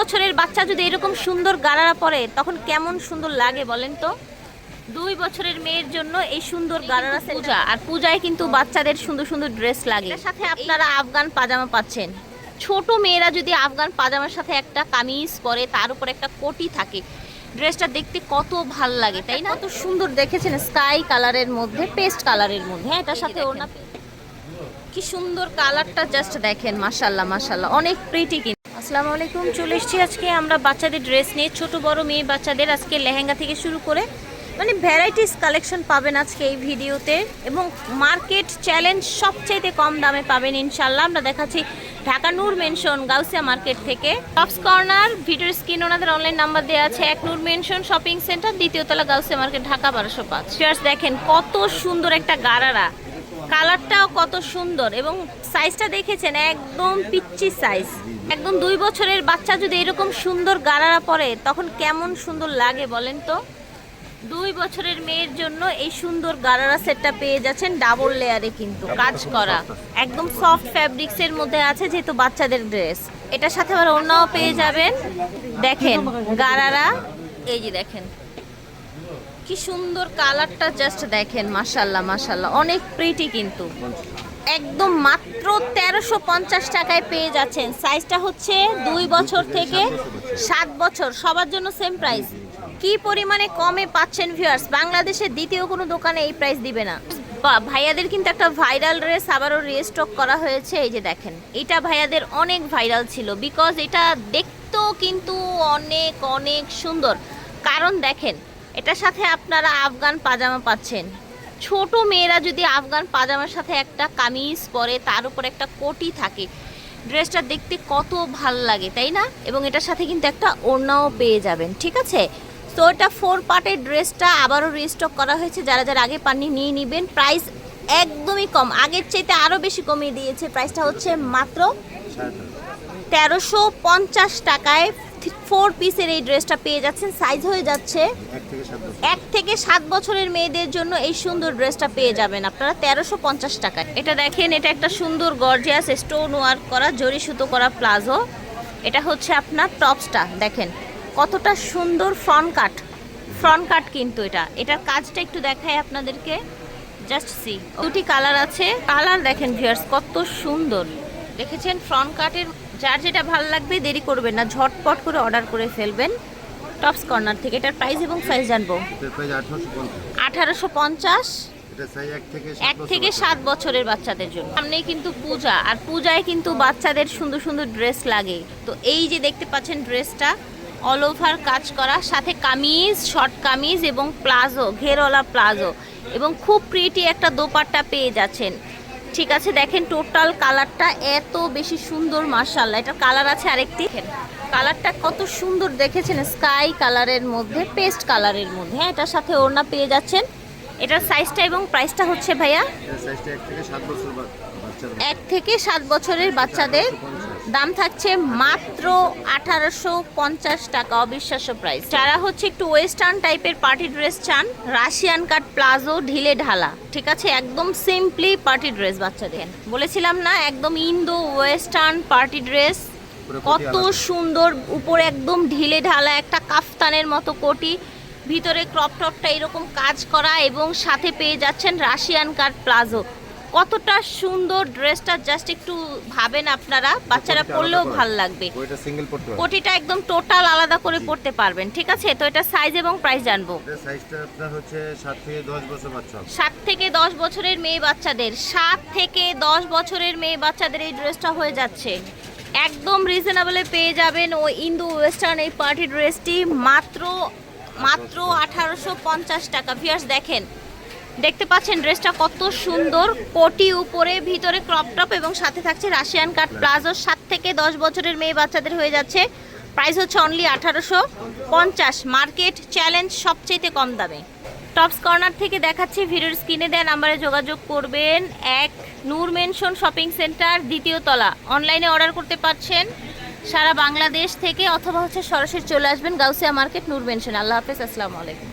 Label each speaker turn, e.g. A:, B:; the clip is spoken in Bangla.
A: বছরের বাচ্চা যদি এরকম সুন্দর গারারা পরে তখন কেমন সুন্দর লাগে বলেন তো? দুই বছরের মেয়ের জন্য এই সুন্দর গারারা পূজা আর পূজায় কিন্তু বাচ্চাদের সুন্দর সুন্দর ড্রেস লাগে। সাথে আপনারা আফগান পাজামা পাচ্ছেন। ছোট মেয়েরা যদি আফগান পাজামার সাথে একটা কামিজ পরে তার উপর একটা কোটি থাকে। ড্রেসটা দেখতে কত ভালো লাগে তাই না? কত সুন্দর দেখেছেন স্কাই কালারের মধ্যে পেস্ট কালারের মধ্যে। হ্যাঁ এটার সাথে ওড়না কি সুন্দর কালারটা জাস্ট দেখেন মাশাল্লাহ মাশাল্লাহ অনেক প্রিটি কিন্তু। আসসালামু আলাইকুম, চলে এসেছি আজকে আমরা বাচ্চাদের ড্রেস নিয়ে, ছোট বড় মেয়ে বাচ্চাদের আজকে লেহেঙ্গা থেকে শুরু করে মানে ভ্যারাইটিস কালেকশন পাবেন আজকে এই ভিডিওতে। এবং মার্কেট চ্যালেঞ্জ সবচাইতে কম দামে পাবেন ইনশাল্লাহ আমরা দেখাচ্ছি ঢাকা নূর মেনশন গাউসিয়া মার্কেট থেকে। টপস কর্নার ভিডিওর স্ক্রিন ওনাদের অনলাইন নাম্বার দেওয়া আছে, এক নূর মেনশন শপিং সেন্টার দ্বিতীয়তলা গাউসিয়া মার্কেট ঢাকা বারোশো পাঁচ। দেখেন কত সুন্দর একটা গারারা। কালারটাও কত সুন্দর এবং সাইজটা দেখেছেন একদম পিচ্চি সাইজ একদম দুই বছরের বাচ্চা যদি এরকম সুন্দর গারারা পরে তখন কেমন সুন্দর লাগে বলেন তো? দুই বছরের মেয়ের জন্য এই সুন্দর গারারা সেটটা পেয়ে যাচ্ছেন ডাবল লেয়ারে কিন্তু কাজ করা। একদম সফট ফ্যাব্রিক্স এর মধ্যে আছে যেহেতু বাচ্চাদের ড্রেস এটার সাথে আবার অন্যও পেয়ে যাবেন। দেখেন গারারা এই যে দেখেন। কি সুন্দর কালারটা জাস্ট দেখেন মাশাল্লাহ মাশাল্লাহ অনেক প্রিটি কিন্তু। একদম মাত্র তেরোশো পঞ্চাশ টাকায় পেয়ে যাচ্ছেন। সাইজটা হচ্ছে দুই বছর থেকে সাত বছর। সবার জন্য সেম প্রাইস কি পরিমাণে কমে পাচ্ছেন ভিউয়ার্স বাংলাদেশের দ্বিতীয় কোনো দোকানে এই প্রাইস দিবে না। ভাইয়াদের কিন্তু একটা ভাইরাল ড্রেস আবারও রিস্টক করা হয়েছে। এই যে দেখেন, এটা ভাইয়াদের অনেক ভাইরাল ছিল। বিকজ এটা দেখতেও কিন্তু অনেক অনেক সুন্দর। কারণ দেখেন এটার সাথে আপনারা আফগান পাজামা পাচ্ছেন। ছোট মেয়েরা যদি আফগান পাজামার সাথে একটা কামিজ পরে তার উপর একটা কোটি থাকে। ড্রেসটা দেখতে কত ভালো লাগে তাই না? এবং এটার সাথে কিন্তু একটা ওড়নাও পেয়ে যাবেন ঠিক আছে? তো এটা ফোর পার্টের ড্রেসটা আবারও রিস্টক করা হয়েছে। যারা যারা আগে পাননি নিয়ে নেবেন। প্রাইস একদমই কম। আগের চাইতে আরও বেশি কমিয়ে দিয়েছে। প্রাইসটা হচ্ছে মাত্র তেরোশো পঞ্চাশ টাকায় ফোর পিসের এই ড্রেসটা পেয়ে যাচ্ছেন। সাইজ হয়ে যাচ্ছে
B: এক থেকে সাত
A: বছরের মেয়েদের জন্য এই সুন্দর ড্রেসটা পেয়ে যাবেন আপনারা, তেরোশো পঞ্চাশ টাকায়। এটা দেখেন, এটা একটা সুন্দর গর্জিয়াস স্টোন ওয়ার্ক করা, জরি সুতো করা প্লাজো। এটা হচ্ছে আপনার টপসটা, দেখেন। কতটা সুন্দর ফ্রন্ট কাট ফ্রন্ট কাট কিন্তু এটা। এটার কাজটা একটু দেখায় আপনাদেরকে। জাস্ট সি দুটি কালার আছে। কালার দেখেন ভিউয়ার্স কত সুন্দর। দেখেছেন ফ্রন্ট কাটের যার যেটা ভালো লাগবে দেরি করবেন না ঝটপট করে অর্ডার করে ফেলবেন। টপস কর্নার থেকে এটার প্রাইস এবং সাইজ জানব।
B: আঠারোশো পঞ্চাশ। এক থেকে
A: সাত বছরের বাচ্চাদের জন্য। সামনেই কিন্তু পূজা আর পূজায় কিন্তু বাচ্চাদের সুন্দর সুন্দর ড্রেস লাগে। তো এই যে দেখতে পাচ্ছেন ড্রেসটা অল ওভার কাজ করা সাথে কামিজ শর্ট কামিজ এবং প্লাজো ঘেরওয়ালা প্লাজো। এবং খুব প্রিটি একটা দোপাট্টা পেয়ে যাচ্ছেন। ঠিক আছে দেখেন টোটাল কালারটা এত বেশি সুন্দর মার্শাল এটা কালার আছে আরেকটি। কালারটা কত সুন্দর দেখেছেন স্কাই কালারের মধ্যে পেস্ট কালারের মধ্যে। হ্যাঁ এটার সাথে ওড়না পেয়ে যাচ্ছেন। এটার সাইজটা এবং প্রাইসটা হচ্ছে ভাইয়া?
B: এক থেকে সাত
A: বছরের বাচ্চাদের। দাম থাকছে মাত্র আঠারোশো পঞ্চাশ টাকা অবিশ্বাস্য প্রাইস যারা হচ্ছে একটু ওয়েস্টার্ন টাইপের পার্টি ড্রেস চান রাশিয়ান কাট প্লাজো ঢিলে ঢালা ঠিক আছে? একদম সিম্পলি পার্টি ড্রেস বাচ্চাদের। বলেছিলাম না একদম ইন্দো ওয়েস্টার্ন পার্টি ড্রেস কত সুন্দর উপরে একদম ঢিলে ঢালা একটা কাফতানের মতো কোটি ভিতরে ক্রপ টপটা এরকম কাজ করা এবং সাথে পেয়ে যাচ্ছেন রাশিয়ান কাট প্লাজো কতটা সুন্দর ড্রেসটা জাস্ট একটু ভাবেন আপনারা। বাচ্চারা পরলেও ভালো লাগবে। কোটিটা একদম টোটাল আলাদা করে পড়তে পারবেন ঠিক আছে? তো এটা সাইজ এবং প্রাইস জানব।
B: থেকে দশ
A: সাত থেকে দশ বছরের মেয়ে বাচ্চাদের সাত থেকে দশ বছরের মেয়ে বাচ্চাদের এই ড্রেসটা হয়ে যাচ্ছে। একদম রিজনেবলে পেয়ে যাবেন ও ইন্দো ওয়েস্টার্ন এই পার্টি ড্রেসটি মাত্র মাত্র আঠারোশো পঞ্চাশ টাকা। ভিয়ার্স দেখেন দেখতে পাচ্ছেন ড্রেসটা কত সুন্দর, কোটি উপরে, ভিতরে ক্রপ টপ এবং সাথে থাকছে রাশিয়ান কাট প্লাজো সাত থেকে দশ বছরের মেয়ে বাচ্চাদের হয়ে যাচ্ছে। প্রাইস হচ্ছে অনলি আঠারোশো পঞ্চাশ। মার্কেট চ্যালেঞ্জ সবচেয়ে কম দামে। টপস কর্নার থেকে দেখাচ্ছি, ভিডিওর স্ক্রিনে দেওয়া নাম্বারে যোগাযোগ করবেন। এক, নূর মেনশন শপিং সেন্টার দ্বিতীয় তলা। অনলাইনে অর্ডার করতে পারছেন সারা বাংলাদেশ থেকে অথবা হচ্ছে সরাসরি চলে আসবেন গাউসিয়া মার্কেট নূর মেনশন। আল্লাহ হাফেজ, আসসালামু আলাইকুম।